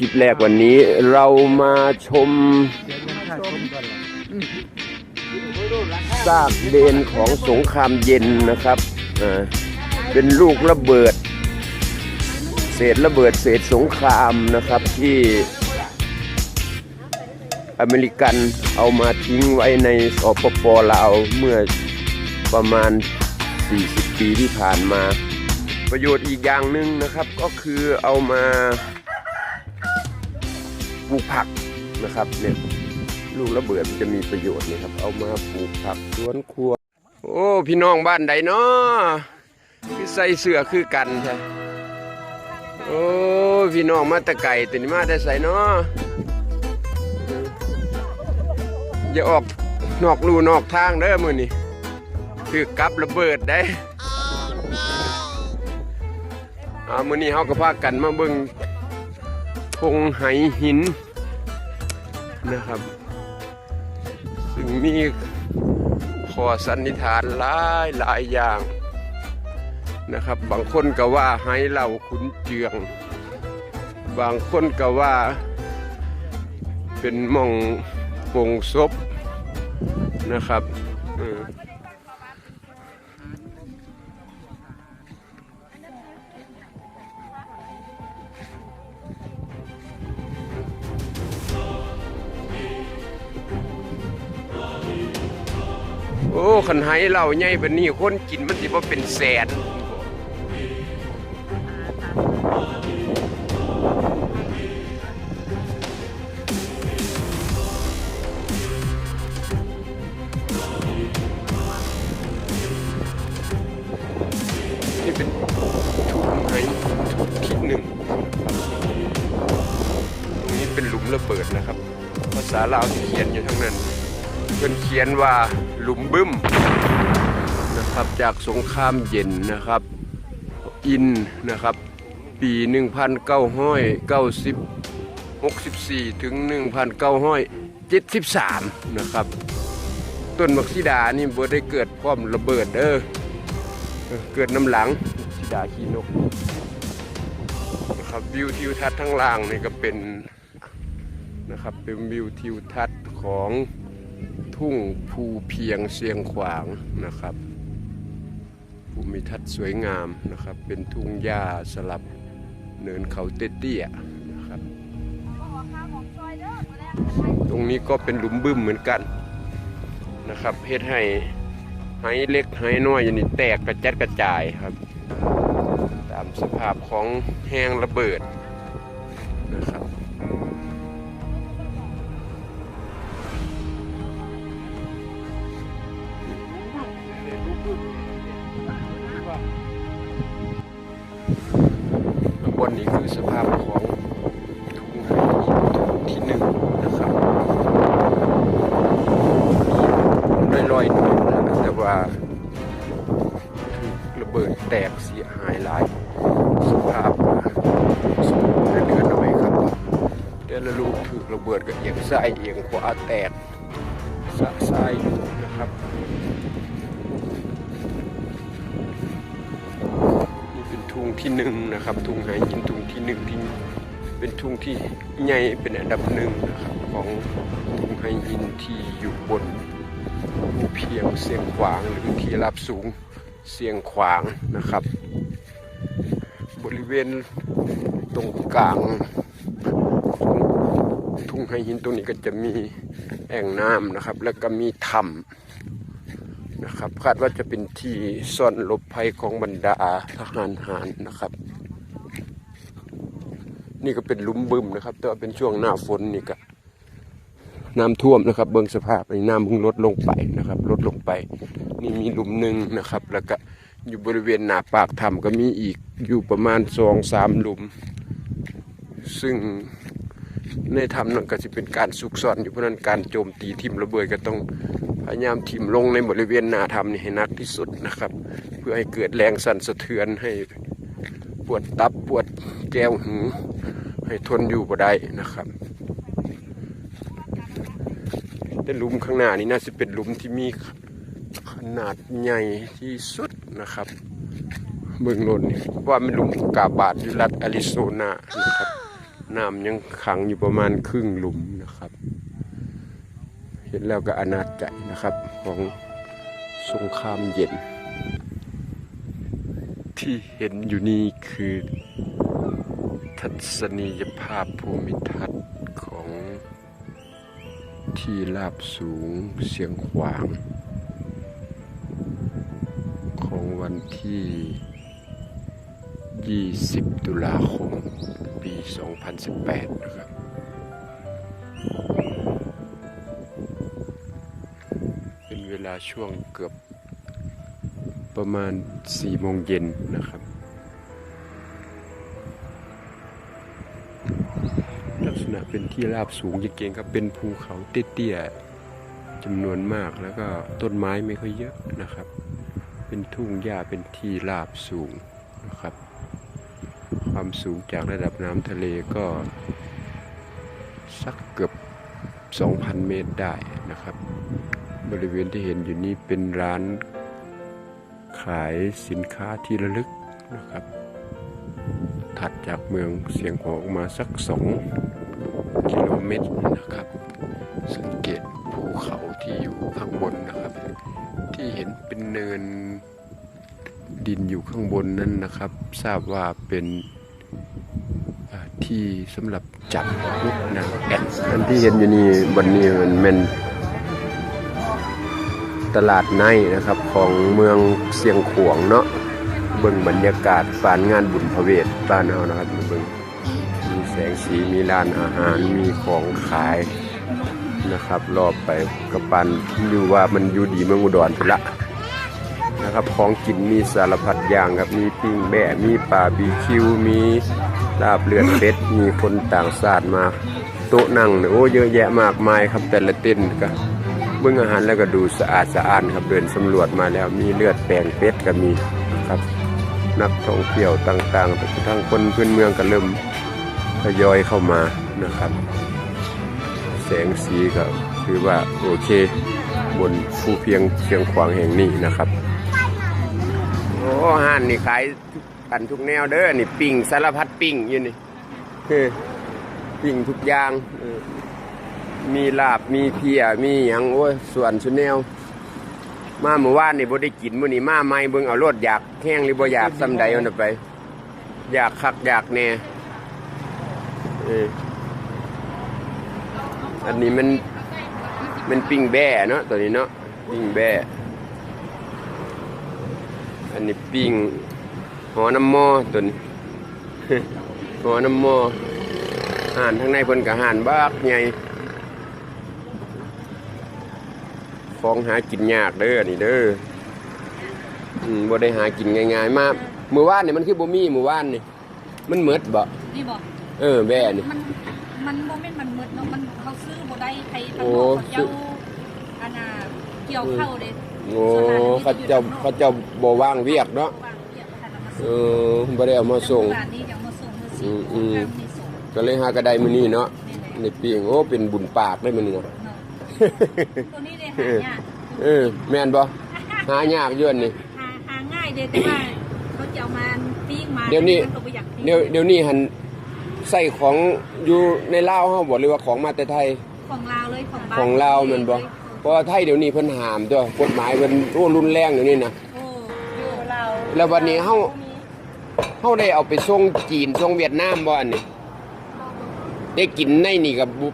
ทริปแรกวันนี้เรามาชมซากเดนของสงครามเย็นนะครับ เป็นลูกระเบิด เศษระเบิดเศษสงครามนะครับที่อเมริกันเอามาทิ้งไว้ในสปปลาวเมื่อประมาณ 40 ปีที่ผ่านมา ประโยชน์อีกอย่างหนึ่งนะครับก็คือเอามา ลูกผักนะครับเนี่ยลูกระเบิดมันจะมีประโยชน์นี่ครับ เอามาปลูกผักสวนครัว โอ้พี่น้องบ้านใดเนาะคือใส่เสื้อคือกันใช่โอ้พี่น้องมาตะไก่แต่นมาแต่ใส่เนาะอย่าออกนอกรูนอกทางเด้อมือนี่คือกับระเบิดได้อ่ามือนี้เฮาก็พากันมาเบิ่ง พงไหหินนะครับ ซึ่งมีขอสันนิษฐานหลายหลายอย่างนะครับ บางคนก็ว่าไหเหล่าขุนเจือง บางคนก็ว่าเป็นมองปงศพนะครับ อ้ขันไหเหล่าใหญ่แบบนี้คนกินมันสิบ่าเป็นแสนนี่เป็นถุงไหถุงที่หนึ่งตรงนี้เป็นหลุมระเบิดนะครับ ภาษาลาวที่เขียนอยู่ทั้งนั้น เพื่อนเขียนว่าหลุมบึ้มนะครับจากสงครามเย็นนะครับ อินนะครับ ปี 1990 64 ถึง 1973 นะครับ ต้นมักซิดานี่บ่ได้เกิดพร้อมระเบิดเด้อเกิดน้ำหลังมักซิดาขี้นกนะครับวิวทิวทัศน์ทั้งล่างนี่ก็เป็นนะครับเป็นวิวทิวทัศน์ของ ทุ่งภูเพียงเสียงขวางนะครับ ภูมิทัศน์สวยงามนะครับ เป็นทุ่งหญ้าสลับเนินเขาเตี้ยๆนะครับ ตรงนี้ก็เป็นหลุมบึ้มเหมือนกันนะครับเฮ็ดให้ไห้เล็กไห้น้อยอย่างนี้แตกกระจัดกระจายครับ ตามสภาพของแห้งระเบิดนะครับ แต่ว่าถูกระเบิดแตกเสียหายหลายสภาพสมบูรณ์เดือนเอาไว้ครับแต่ละลูกถูกระเบิดก็เอียงซ้ายเอียงขวาแตกสะซ้ายอยู่นะครับนี่เป็นทุ่งที่หนึ่งนะครับทุ่งหายหินทุ่งที่หนึ่งที่เป็นทุ่งที่ใหญ่เป็นอันดับหนึ่งนะครับของทุ่งหายหินที่อยู่บน เพียงเสียงขวางหรือที่รับสูงเสียงขวางนะครับ บริเวณตรงกลางของทุ่งหายหินตรงนี้ก็จะมีแอ่งน้ำนะครับ แล้วก็มีถ้ำนะครับคาดว่าจะเป็นที่ซ่อนหลบภัยของบรรดาทหารหารนะครับ นี่ก็เป็นลุมบึมนะครับ แต่ว่าเป็นช่วงหน้าฝนนี่ก็ น้ำท่วมนะครับ เบื้องสภาพไอ้น้ำเพิ่งลดลงไปนะครับ ลดลงไป นี่มีหลุมหนึ่งนะครับ แล้วก็อยู่บริเวณหน้าปากถ้ำก็มีอีกอยู่ประมาณสองสามหลุม ซึ่งในถ้ำนั้นก็จะเป็นการซุกซ่อนอยู่เพราะนั้นการโจมตีทิมระเบิดก็ต้องพยายามถิ่มลงในบริเวณหน้าถ้ำนี่ให้นักที่สุดนะครับ เพื่อให้เกิดแรงสั่นสะเทือนให้ปวดตับปวดแก้วหูให้ทนอยู่บ่ได้นะครับ แต่หลุมข้างหน้านี่น่าจะเป็นหลุมที่มีขนาดใหญ่ที่สุดนะครับ เมืองนนท์นี่ว่าเป็นหลุมกาบาดอยู่รัฐอริโซนานะครับน้ำยังขังอยู่ประมาณครึ่งหลุมนะครับ เห็นแล้วก็อนาจใจนะครับของสงครามเย็น ที่เห็นอยู่นี่คือ ทัศนียภาพภูมิทัศน์ ที่ราบสูงเสียงขวาง ของวันที่ 20 ตุลาคม ปี 2018 นะครับ เป็นเวลาช่วงเกือบประมาณ 4 โมงเย็นนะครับ ณะเป็นที่ราบสูงจริงๆครับเป็นภูเขาเตี้ยๆจำนวนมากแล้วก็ต้นไม้ไม่ค่อยเยอะนะครับ เป็นทุ่งหญ้าเป็นที่ราบสูงนะครับ ความสูงจากระดับน้ำทะเลก็ สักเกือบ 2,000 เมตรได้นะครับ บริเวณที่เห็นอยู่นี้เป็นร้านขายสินค้าที่ระลึกนะครับถัดจากเมืองเสียงขอออกมาสัก2 กิโลเมตรนะครับ สังเกตภูเขาที่อยู่ข้างบนนะครับ ที่เห็นเป็นเนินดินอยู่ข้างบนนั้นนะครับ ทราบว่าเป็นที่สำหรับจับลูกนางแอ่นนั่นที่เห็นอยู่นี่บนนี้มันเป็นตลาดในนะครับของเมืองเสียงขวงเนาะเบิ่งบรรยากาศฝานงานบุญพระเวทบ้านเฮานะครับเบิ่ง มีแสงสีมีร้านอาหารมีของขายนะครับ รอบไปกระปันอยู่ว่ามันอยู่ดีเมืองอุดรพุละนะครับของกินมีสารพัดอย่างครับมีปิ้งแบะมีปลาบีคิวมีลาบเลือดเป็ดมีคนต่างชาติมาโต๊ะนั่งเนี่ยโอ้เยอะแยะมากมายครับแต่ละเต้นก็เบื้องอาหารแล้วก็ดูสะอาดสะอาดครับเดินสำรวจมาแล้วมีเลือดแปลงเป็ดก็มี นักท่องเที่ยวต่างๆแต่ทั้งคนพื้นเมืองก็เริ่มทยอยเข้ามานะครับ แสงสีก็คือว่าโอเค บนภูเพียงเชียงขวางแห่งนี้นะครับ โอ้ห่านนี่ขายกันทุกแนวเด้อนี่ปิ้งสารพัดปิ้งอยู่นี่เฮ้ปิ้งทุกอย่างมีลาบมีเพียมีหยังโอ้ยส่วนสุนแนว มาเมื่อวานนี่บ่ได้กินมื้อนี้มาใหม่เบิ่งเอารสอยากแห้งหรือบ่อยากซำใดเอาน่ะไป อยากคักอยากแน่เอออันนี้มันมันปิ้งแบ่เนาะตัวนี้เนาะปิ้งแบ่อันนี้ปิ้งหอน้ำหม้อตัวนี้หอน้ำหม้อห่านทั้งในเพิ่นกับห่านบักใหญ่ ของหากินยากเด้อนี่เด้ออืมบ่ได้หากินง่ายๆ มาเมื่อวานนี่มันคือบ่มีเมื่อวานนี่มันหมดบ่นี่บอกเออแบ่นี่ มันมันโมเมนต์มันมืดเนาะมันเขาซื้อบ่ได้ใครทางโอ้นอกเขาเจ้าอันน่ะเกี่ยวเข้าเลยโอ้เขาเจ้าเขาเจ้าบ่ว่างเวียกเนาะวางเวียกเขาทำมาเอส่งอบ่ได้เอามาส่ง ร้านนี้ยังมาส่งมืออืสี่มอืมทำที่ส่งก็เลยหากระไดมื้อนี้เนาะนี่แหละ ในปิ้งโอ้เป็นบุญปากได้มื้อนี้เนาะเนาะ ตัวนี้เลยหายากเออแม่นบ่หายากเยอะนี่หาหาง่ายเด้แต่ว่าเขาจะเอามาปิ้งมาเดี๋ยวนี้มัก็บ่อยากปิ้งเดี๋ยวเดี๋ยวนี้หันใส่ของอยู่ในลาวเฮาบ่หรือว่าของมาแต่ไทย ของลาวเลยของบ้านของลาวแมันบ่เพราะว่าไทยเดี๋ยวนี้เพิ่นห้ามตัวกฎหมายเพิ่นโอ้รุนแรงเดี๋ยวนี้นะโอ้อยู่ลาวแล้ววันนี้เฮาเฮาได้เอาไปส่งจีนส่งเวียดนามบ่อันนี้ได้กินในนี่กับบุ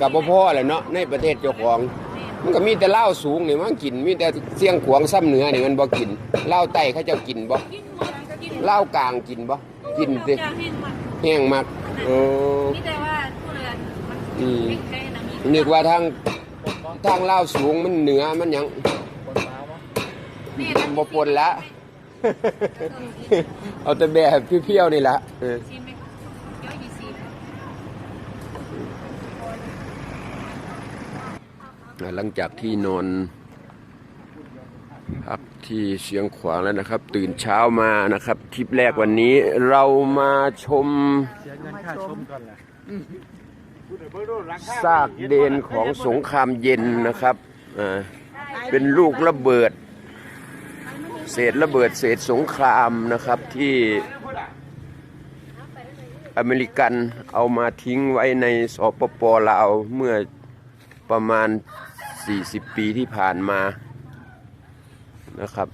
กับบ่พอแหล้วเนาะในประเทศเจ้าของ มันก็มีแต่เหล้าสูงนี่มันกิน มีแต่เสียงขวางซ้ำเหนือนี่มันบ่กินเหล้าใต้เขาเจ้ากินบ่กินหมดกินเหล้ากลางกินบ่กินสิจะให้หมดแห้งมากเออนี่แต่ว่าผู้เรือนมันอืมไม่แค่นะมีนึกว่าทางทางเหล้าสูงมันเหนือมันหยังนี่บ่ปนละเอาแต่แบบเพี้ยวๆนี่ละเออ ชิมไหมเยอะยี่สิบ หลังจากที่นอนพักที่เสียงขวางแล้วนะครับ ตื่นเช้ามานะครับทริปแรกวันนี้เรามาชมซากเดนของสงครามเย็นนะครับเป็นลูกระเบิด เศษระเบิดเศษสงครามนะครับที่อเมริกันเอามาทิ้งไว้ในสปปลาวเมื่อประมาณ 40 ปีที่ผ่านมานะครับ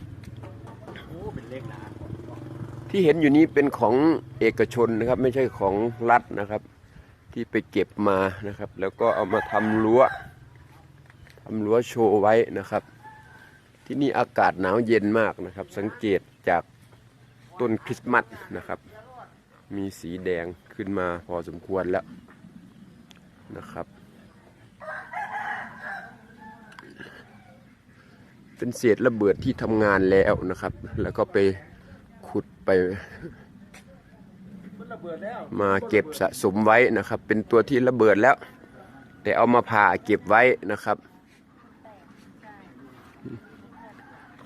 ที่เห็นอยู่นี้เป็นของเอกชนนะครับ ไม่ใช่ของรัฐนะครับ ที่ไปเก็บมานะครับ แล้วก็เอามาทำรั้วทำรั้วโชว์ไว้นะครับ ที่นี่อากาศหนาวเย็นมากนะครับ สังเกตจากต้นคริสต์มาสนะครับ มีสีแดงขึ้นมาพอสมควรแล้วนะครับ เป็นเศษระเบิดที่ทำงานแล้วนะครับ แล้วก็ไปขุดไป มาเก็บสะสมไว้นะครับ เป็นตัวที่ระเบิดแล้ว แต่เอามาผ่าเก็บไว้นะครับ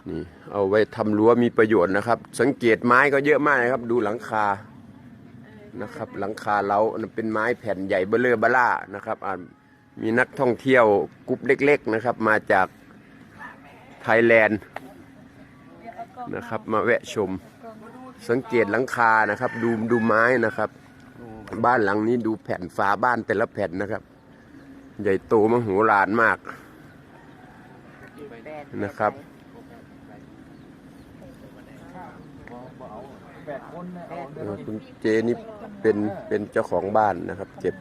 นี่เอาไว้ทำรั้วมีประโยชน์นะครับ สังเกตไม้ก็เยอะมากนะครับ ดูหลังคานะครับ หลังคาเราเป็นไม้แผ่นใหญ่เบลเลอร์บล่านะครับอ่ามีนักท่องเที่ยวกลุ่มเล็ก ๆนะครับ มาจาก ไทยแลนด์นะครับ มาแวะชม สังเกตหลังคานะครับ ดูดูไม้นะครับ บ้านหลังนี้ดูแผ่นฝาบ้านแต่ละแผ่นนะครับ ใหญ่โตมโหฬารมากนะครับคุณเจนี่เป็นเป็นเจ้าของบ้านนะครับ เก็บ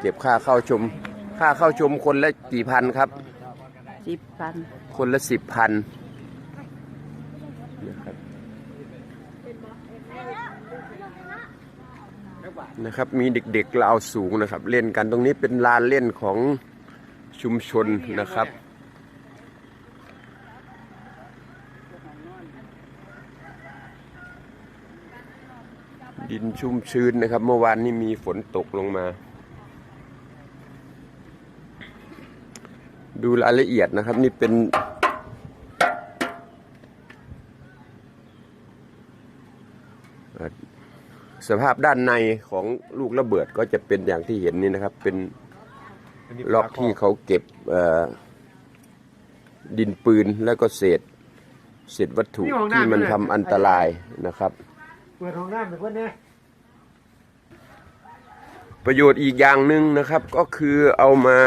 เก็บค่าเข้าชม ค่าเข้าชมคนละกี่พันครับสิบพัน คนละสิบพันนะครับนะครับมีเด็กๆลาวสูงนะครับ เล่นกันตรงนี้เป็นลานเล่นของชุมชนนะครับดินชุ่มชื้นนะครับ เมื่อวานนี้มีฝนตกลงมา ดูรายละเอียดนะครับนี่เป็นเอ่อสภาพด้านในของลูกระเบิดก็จะเป็นอย่างที่เห็นนี่นะครับ เป็นล็อกที่เขาเก็บเอ่อดินปืนแล้วก็เศษเศษวัตถุที่มันทำอันตรายนะครับเปิดห้องน้ำไปเพื่อนเนี่ยประโยชน์อีกอย่างหนึ่งนะครับก็คือเอามา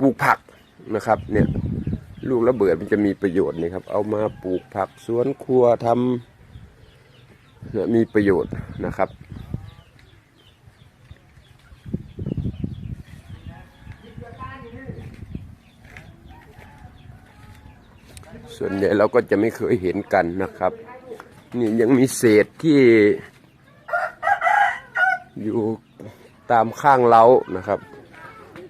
ปลูกผักนะครับ เนี่ยลูกระเบิดมันจะมีประโยชน์นี่ครับ เอามาปลูกผักสวนครัวทำเนี่ยมีประโยชน์นะครับส่วนใหญ่เราก็จะไม่เคยเห็นกันนะครับ นี่ยังมีเศษที่ อยู่ตามข้างเล้านะครับ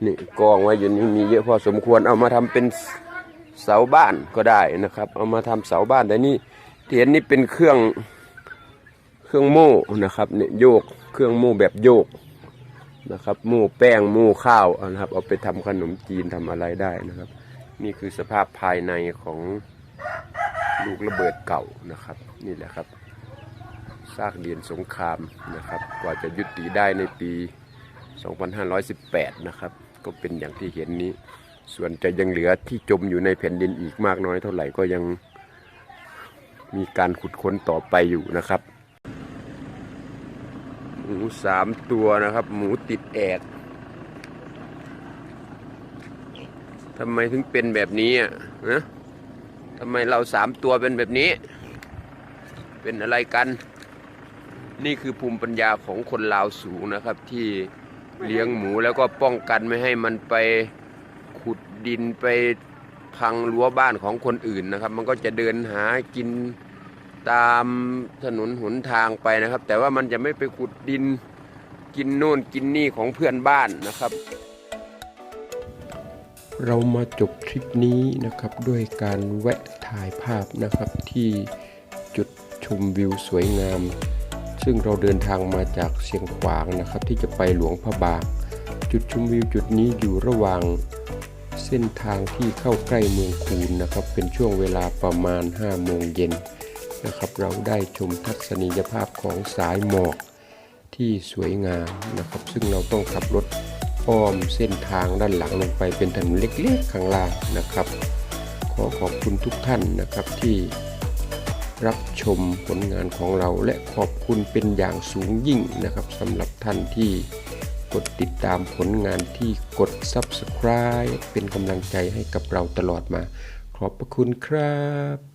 นี่กองไว้อยู่นี่มีเยอะพอสมควรเอามาทำเป็นเสาบ้านก็ได้นะครับ เอามาทำเสาบ้านแต่นี่เที่เห็นนี่เป็นเครื่องเครื่องโม่นะครับเนี่ยโยกเครื่องโม่แบบโยกนะครับโม่แป้งโม่ข้าวนะครับเอาไปทำขนมจีนทำอะไรได้นะครับ นี่คือสภาพภายในของลูกระเบิดเก่านะครับ นี่แหละครับซากเดียนสงครามนะครับ กว่าจะยุติได้ในปี 2518 นะครับ ก็เป็นอย่างที่เห็นนี้ ส่วนจะยังเหลือที่จมอยู่ในแผ่นดินอีกมากน้อยเท่าไหร่ก็ยังมีการขุดค้นต่อไปอยู่นะครับ หมูสามตัวนะครับ หมูติดแอดทำไมถึงเป็นแบบนี้อะนะทำไมเราสามตัวเป็นแบบนี้ เป็นอะไรกัน นี่คือภูมิปัญญาของคนลาวสูงนะครับที่ เลี้ยงหมูแล้วก็ป้องกันไม่ให้มันไปขุดดินไปพังรั้วบ้านของคนอื่นนะครับ มันก็จะเดินหากินตามถนนหนทางไปนะครับ แต่ว่ามันจะไม่ไปขุดดินกินโน่นกินนี่ของเพื่อนบ้านนะครับ เรามาจบทริปนี้นะครับด้วยการแวะถ่ายภาพนะครับที่จุดชมวิวสวยงาม ซึ่งเราเดินทางมาจากเชียงขวางนะครับ ที่จะไปหลวงพระบาง จุดชมวิวจุดนี้อยู่ระหว่างเส้นทางที่เข้าใกล้เมืองคูนนะครับ เป็นช่วงเวลาประมาณ 5 โมงเย็นนะครับ เราได้ชมทัศนียภาพของสายหมอกที่สวยงามนะครับ ซึ่งเราต้องขับรถอ้อมเส้นทางด้านหลังลงไปเป็นถนนเล็กๆข้างล่างนะครับ ขอขอบคุณทุกท่านนะครับที่ รับชมผลงานของเรา และขอบคุณเป็นอย่างสูงยิ่งนะครับสำหรับท่านที่กดติดตามผลงานที่กด Subscribe เป็นกำลังใจให้กับเราตลอดมา ขอบพระคุณครับ